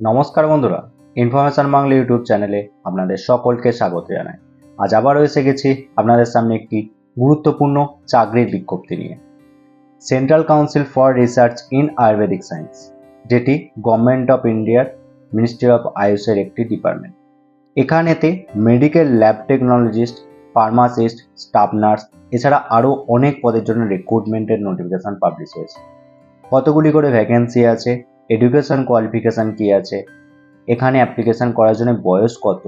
নমস্কার বন্ধুরা information Bangla YouTube চ্যানেলে আপনাদের সকলকে স্বাগত জানাই। আজ আবারও এসে গেছি আপনাদের সামনে একটি গুরুত্বপূর্ণ চাকরির বিজ্ঞপ্তি নিয়ে। Central council for research in Ayurvedic science যেটি গভর্নমেন্ট অফ ইন্ডিয়ার মিনিস্ট্রি অফ আয়ুষের একটি ডিপার্টমেন্ট এখানেতে medical lab technologist pharmacist staff nurse এছাড়া আরও অনেক পদের জন্য রিক্রুটমেন্টের নোটিফিকেশন পাবলিশ হয়েছে। কতগুলি করে ভ্যাকেন্সি আছে এডুকেশন কোয়ালিফিকেশান কী আছে? এখানে অ্যাপ্লিকেশান করার জন্য বয়স কত?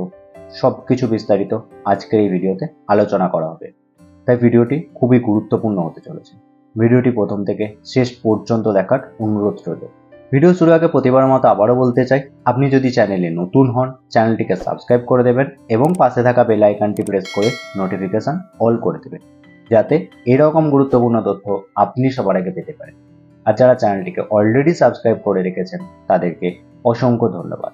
সব কিছু বিস্তারিত আজকের এই ভিডিওতে আলোচনা করা হবে। তাই ভিডিওটি খুবই গুরুত্বপূর্ণ হতে চলেছে। ভিডিওটি প্রথম থেকে শেষ পর্যন্ত দেখার অনুরোধ রইল। ভিডিও শুরু আগে প্রতিবার মতো আবারও বলতে চাই, আপনি যদি চ্যানেলে নতুন হন, চ্যানেলটিকে সাবস্ক্রাইব করে দেবেন এবং পাশে থাকা বেল আইকনটি প্রেস করে নোটিফিকেশান অল করে দেবেন। যাতে এরকম গুরুত্বপূর্ণ তথ্য আপনি সবার আগে পেতে পারেন। আর যারা চ্যানেলটিকে অলরেডি সাবস্ক্রাইব করে রেখেছেন, তাদেরকে অসংখ্য ধন্যবাদ।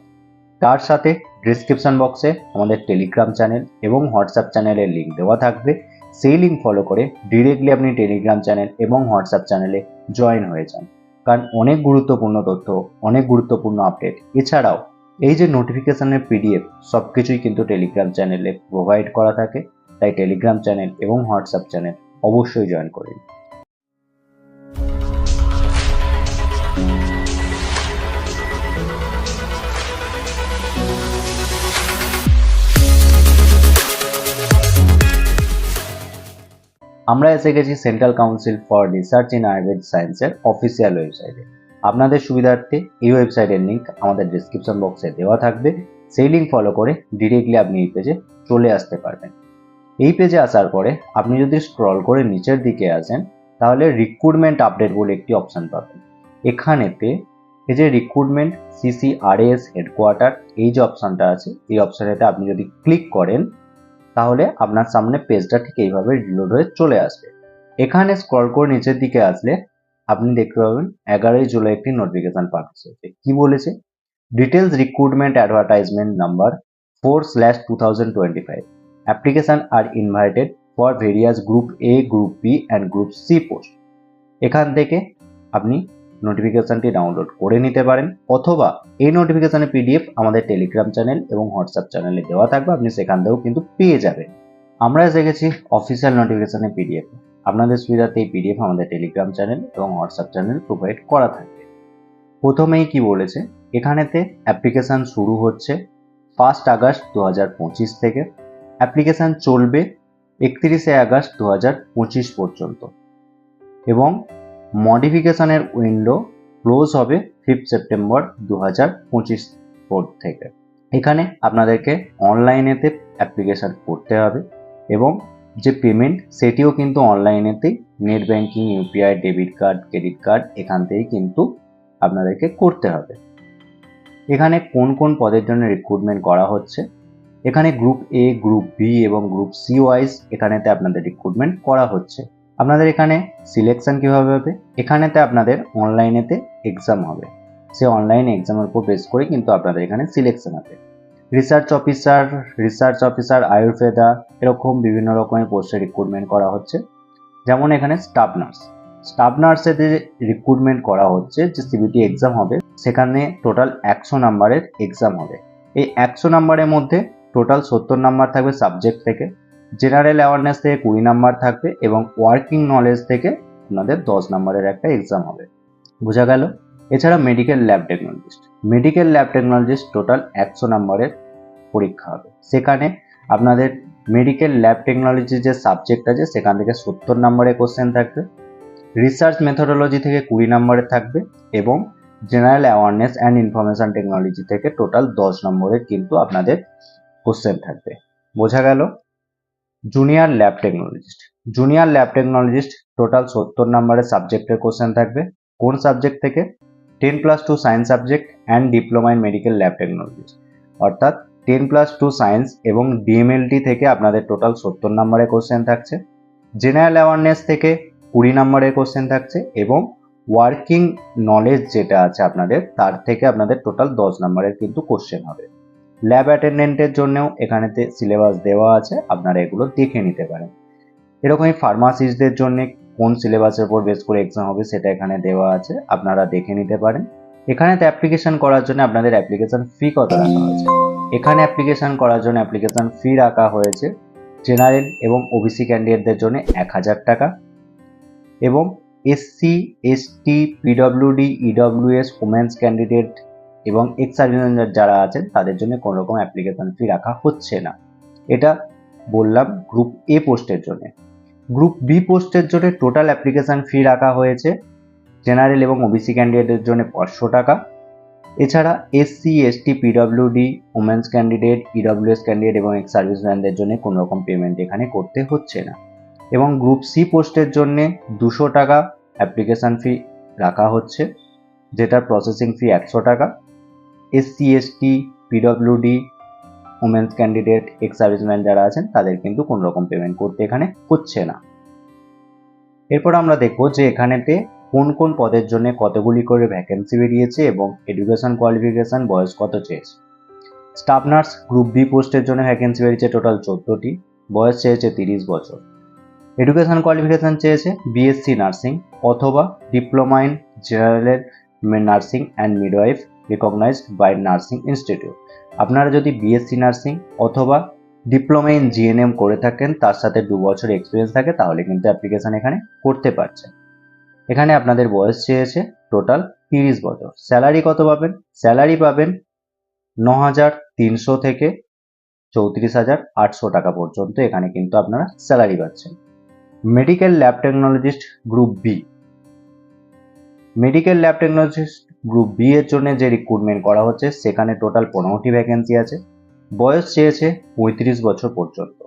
তার সাথে ডিসক্রিপশন বক্সে আমাদের টেলিগ্রাম চ্যানেল এবং হোয়াটসঅ্যাপ চ্যানেলের লিঙ্ক দেওয়া থাকবে। সেই লিঙ্ক ফলো করে ডিরেক্টলি আপনি টেলিগ্রাম চ্যানেল এবং হোয়াটসঅ্যাপ চ্যানেলে জয়েন হয়ে যান। কারণ অনেক গুরুত্বপূর্ণ তথ্য, অনেক গুরুত্বপূর্ণ আপডেট এছাড়াও এই যে নোটিফিকেশনের পিডিএফ সব কিছুই কিন্তু টেলিগ্রাম চ্যানেলে প্রোভাইড করা থাকে। তাই টেলিগ্রাম চ্যানেল এবং হোয়াটসঅ্যাপ চ্যানেল অবশ্যই জয়েন করে আমরা এসে গেছি central council for research in Ayurveda সায়েন্সের অফিসিয়াল ওয়েবসাইটে আপনাদের সুবিধার্থে এই ওয়েবসাইটের লিঙ্ক আমাদের ডিসক্রিপশন বক্সে দেওয়া থাকবে। সেই লিঙ্ক ফলো করে ডিরেক্টলি আপনি এই পেজে চলে আসতে পারবেন। এই পেজে আসার পরে আপনি যদি স্ক্রল করে নিচের দিকে আসেন, তাহলে রিক্রুটমেন্ট আপডেট বলে একটি অপশান পাবেন। এখানেতে এই যে রিক্রুটমেন্ট সিসিআরএস হেডকোয়ার্টার এই যে অপশানটা আছে, এই অপশানেতে আপনি যদি ক্লিক করেন তাহলে আপনার সামনে পেজটা ঠিক এইভাবে রিলোড হয়ে চলে আসবে। এখানে স্ক্রল করে নিচের দিকে আসলে আপনি দেখতে পাবেন এগারোই জুলাই একটি নোটিফিকেশন হয়েছে কি বলেছে? Details recruitment advertisement number four slash two thousand twenty five application are invited for various group A group B and group C post এখান থেকে আপনি নোটিফিকেশনটি ডাউনলোড করে নিতে পারেন, অথবা এই নোটিফিকেশনের পিডিএফ আমাদের টেলিগ্রাম চ্যানেল এবং হোয়াটসঅ্যাপ চ্যানেলে দেওয়া থাকবে, আপনি সেখান থেকেও কিন্তু পেয়ে যাবেন। আমরা এসে গেছি অফিসিয়াল নোটিফিকেশনের পিডিএফ আপনাদের সুবিধাতে এই পিডিএফ আমাদের টেলিগ্রাম চ্যানেল এবং হোয়াটসঅ্যাপ চ্যানেল প্রোভাইড করা থাকবে প্রথমেই কি বলেছে? এখানেতে অ্যাপ্লিকেশান শুরু হচ্ছে ফার্স্ট আগস্ট দু হাজার পঁচিশ থেকে। অ্যাপ্লিকেশান চলবে একত্রিশে আগস্ট দু পর্যন্ত। এবং মডিফিকেশনের উইন্ডো ক্লোজ হবে ফিফথ সেপ্টেম্বর দু হাজার পঁচিশ থেকে। এখানে আপনাদেরকে অনলাইনেতে অ্যাপ্লিকেশান করতে হবে এবং যে পেমেন্ট সেটিও কিন্তু অনলাইনেতেই net banking UPI debit card credit card এখান থেকেই কিন্তু আপনাদেরকে করতে হবে। এখানে কোন কোন পদের জন্য রিক্রুটমেন্ট করা হচ্ছে, এখানে গ্রুপ এ গ্রুপ বি এবং গ্রুপ সি ওয়াইজ এখানেতে আপনাদের রিক্রুটমেন্ট করা হচ্ছে। আপনাদের এখানে সিলেকশন কীভাবে হবে? এখানেতে আপনাদের অনলাইনেতে এক্সাম হবে। সে অনলাইন এক্সামের উপর বেস করে কিন্তু আপনাদের এখানে সিলেকশন হবে। Research officer research officer Ayurveda এরকম বিভিন্ন রকমের পোস্টে রিক্রুটমেন্ট করা হচ্ছে। যেমন এখানে স্টাফ নার্স স্টাফ নার্সের যে রিক্রুটমেন্ট করা হচ্ছে, যে সিবিটি এক্সাম হবে, সেখানে টোটাল একশো নাম্বারের এক্সাম হবে। এই একশো নাম্বারের মধ্যে টোটাল সত্তর নাম্বার থাকবে সাবজেক্ট থেকে। জেনারেল অ্যাওয়ারনেস থেকে কুড়ি নাম্বার থাকবে এবং ওয়ার্কিং নলেজ থেকে আপনাদের দশ নাম্বারের একটা এক্সাম হবে। বোঝা গেল? এছাড়া medical lab technologist medical lab technologist total একশো নাম্বারের পরীক্ষা হবে। সেখানে আপনাদের মেডিকেল ল্যাব টেকনোলজির যে সাবজেক্ট আছে, সেখান থেকে সত্তর নম্বরের কোশ্চেন থাকবে। রিসার্চ মেথোডোলজি থেকে কুড়ি নম্বরের থাকবে এবং general awareness and information technology থেকে টোটাল দশ নম্বরের কিন্তু আপনাদের কোশ্চেন থাকবে। বোঝা গেল? Junior lab technologist junior lab technologist total সত্তর নম্বরের সাবজেক্টের কোশ্চেন থাকবে। কোন সাবজেক্ট থেকে? Ten plus two science subject and diploma in medical lab technologist অর্থাৎ টেন প্লাস টু সায়েন্স এবং ডিএমএলটি থেকে আপনাদের টোটাল সত্তর নম্বরের কোশ্চেন থাকছে। জেনারেল অ্যাওয়ারনেস থেকে কুড়ি নম্বরের কোশ্চেন থাকছে এবং ওয়ার্কিং নলেজ যেটা আছে আপনাদের, তার থেকে আপনাদের টোটাল দশ নম্বরের কিন্তু কোশ্চেন হবে। ল্যাব অ্যাটেন্ডেন্টের জন্যও এখানেতে সিলেবাস দেওয়া আছে, আপনারা এগুলো দেখে নিতে পারেন। এরকমই ফার্মাসিস্টদের জন্য কোন সিলেবাসের উপর বেস করে এক্সাম হবে সেটা এখানে দেওয়া আছে, আপনারা দেখে নিতে পারেন। এখানেতে অ্যাপ্লিকেশন করার জন্য আপনাদের অ্যাপ্লিকেশন ফি কত রাখা হয়েছে? এখানে অ্যাপ্লিকেশন করার জন্য অ্যাপ্লিকেশন ফি রাখা হয়েছে জেনারেল এবং ওবিসি ক্যান্ডিডেটদের জন্য এক হাজার টাকা এবং SC ST PWD EWS women's candidate এবং এক্স সার্ভিসম্যান যারা আছেন, তাদের জন্য কোনো রকম অ্যাপ্লিকেশন ফি রাখা হচ্ছে না। এটা বললাম গ্রুপ এ পোস্টের জন্য। গ্রুপ বি পোস্টের জন্য টোটাল অ্যাপ্লিকেশন ফি রাখা হয়েছে। জেনারেল এবং ওবিসি ক্যান্ডিডেটের জন্য পাঁচশো টাকা। এছাড়া SC ST PWD women's candidate EWS candidate এবং এক্স সার্ভিসম্যানদের জন্য কোনো রকম পেমেন্ট এখানে করতে হচ্ছে না। এবং গ্রুপ সি পোস্টের জন্যে দুশো টাকা অ্যাপ্লিকেশান ফি রাখা হচ্ছে, যেটার প্রসেসিং ফি একশো টাকা। SC ST PWD women's candidate ex serviceman যারা আছেন, তাদের কিন্তু কোনো রকম পেমেন্ট করতে এখানে হচ্ছে না। এরপর আমরা দেখব যে এখানেতে কোন কোন পদের জন্য কতগুলি করে ভ্যাকেন্সি বেরিয়েছে এবং এডুকেশন কোয়ালিফিকেশন বয়স কত চেয়েছে। স্টাফ নার্স গ্রুপ বি পোস্টের জন্য ভ্যাকেন্সি বেরিয়েছে টোটাল চোদ্দোটি, বয়স চেয়েছে তিরিশ বছর। এডুকেশন কোয়ালিফিকেশন চেয়েছে বিএসসি নার্সিং অথবা diploma in nursing and midwife recognised by nursing institute আপনারা যদি বিএসসি নার্সিং অথবা ডিপ্লোমা ইন জিএনএম করে থাকেন, তার সাথে দু বছর এক্সপিরিয়েন্স থাকে, তাহলে কিন্তু অ্যাপ্লিকেশন এখানে করতে পারছেন এখানে আপনাদের বয়স চেয়েছে টোটাল তিরিশ বছর। স্যালারি কত পাবেন? স্যালারি পাবেন ন হাজার তিনশো থেকে চৌত্রিশ হাজার আটশো টাকা পর্যন্ত এখানে কিন্তু আপনারা স্যালারি পাচ্ছেন। Medical lab technologist group B medical lab technologist group B এর জন্য যে রিক্রুটমেন্ট করা হচ্ছে, সেখানে টোটাল পনেরোটি ভ্যাকেন্সি আছে। বয়স চেয়েছে পঁয়ত্রিশ বছর পর্যন্ত।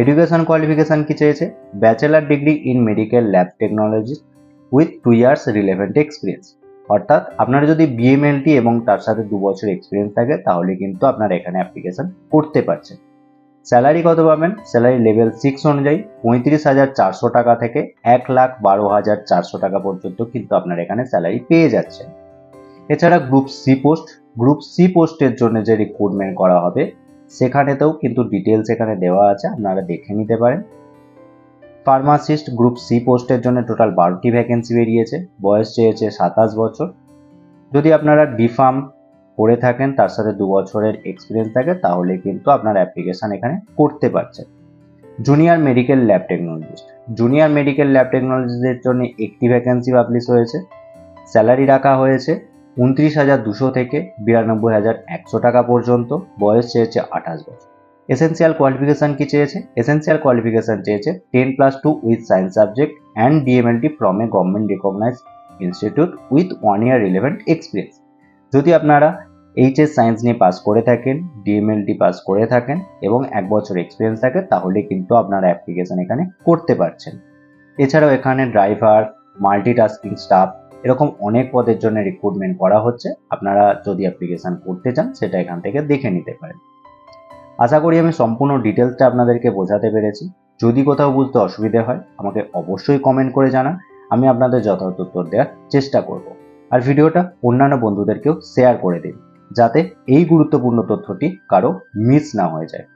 এডুকেশন কোয়ালিফিকেশন কি চেয়েছে? Bachelor degree in medical lab technology with two years relevant experience অর্থাৎ আপনার যদি বিএমএলটি এবং তার সাথে দু বছর এক্সপিরিয়েন্স থাকে, তাহলে কিন্তু আপনারা এখানে অ্যাপ্লিকেশন করতে পারছেন স্যালারি কত পাবেন? স্যালারি লেভেল সিক্স অনুযায়ী পঁয়ত্রিশ হাজার চারশো টাকা থেকে এক লাখ বারো হাজার চারশো টাকা পর্যন্ত কিন্তু আপনার এখানে স্যালারি পেয়ে যাচ্ছেন। এছাড়া group C post group C পোস্টের জন্য যে রিক্রুটমেন্ট করা হবে, সেখানেতেও কিন্তু ডিটেলস এখানে দেওয়া আছে, আপনারা দেখে নিতে পারেন। ফার্মাসিস্ট গ্রুপ সি পোস্টের জন্য টোটাল বারোটি ভ্যাকেন্সি বেরিয়েছে, বয়স চেয়েছে সাতাশ বছর। যদি আপনারা ডিফার্ম করে থাকেন, তার সাথে দু বছরের এক্সপিরিয়েন্স থাকে, তাহলে কিন্তু আপনার অ্যাপ্লিকেশান এখানে করতে পারছেন। Junior medical lab technologist junior medical lab টেকনোলজিস্টদের জন্য একটি ভ্যাকেন্সি পাবলিশ হয়েছে। স্যালারি রাখা হয়েছে। উনত্রিশ হাজার দুশো থেকে বিরানব্বই হাজার একশো টাকা পর্যন্ত, বয়স চেয়েছে আঠাশ বছর। এসেন্সিয়াল কোয়ালিফিকেশন কি চেয়েছে? এসেন্সিয়াল কোয়ালিফিকেশন চেয়েছে ten plus two with science subject and DMLT from a government recognise institute with one year relevant experience যদি আপনারা এইচএস সায়েন্স নিয়ে পাস করে থাকেন ডিএমএলটি পাস করে থাকেন এবং এক বছর এক্সপিরিয়েন্স থাকে, তাহলে কিন্তু আপনারা অ্যাপ্লিকেশন এখানে করতে পারছেন। এছাড়াও এখানে ড্রাইভার মাল্টিটাস্কিং স্টাফ এরকম অনেক পদের জন্য রিক্রুটমেন্ট করা হচ্ছে। আপনারা যদি অ্যাপ্লিকেশন করতে চান, সেটা এখান থেকে দেখে নিতে পারেন। আশা করি আমি সম্পূর্ণ ডিটেলসটা আপনাদেরকে বোঝাতে পেরেছি। যদি কোথাও বুঝতে অসুবিধে হয়, আমাকে অবশ্যই কমেন্ট করে জানান। আমি আপনাদের যথাযথ উত্তর দেওয়ার চেষ্টা করব। আর ভিডিওটা অন্যান্য বন্ধুদেরকেও শেয়ার করে দিন, যাতে এই গুরুত্বপূর্ণ তথ্যটি কারও মিস না হয়ে যায়।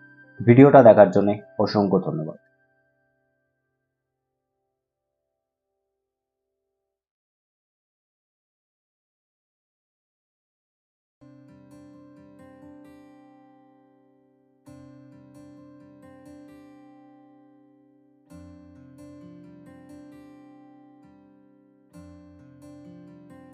ভিডিওটা দেখার জন্য অসংখ্য ধন্যবাদ।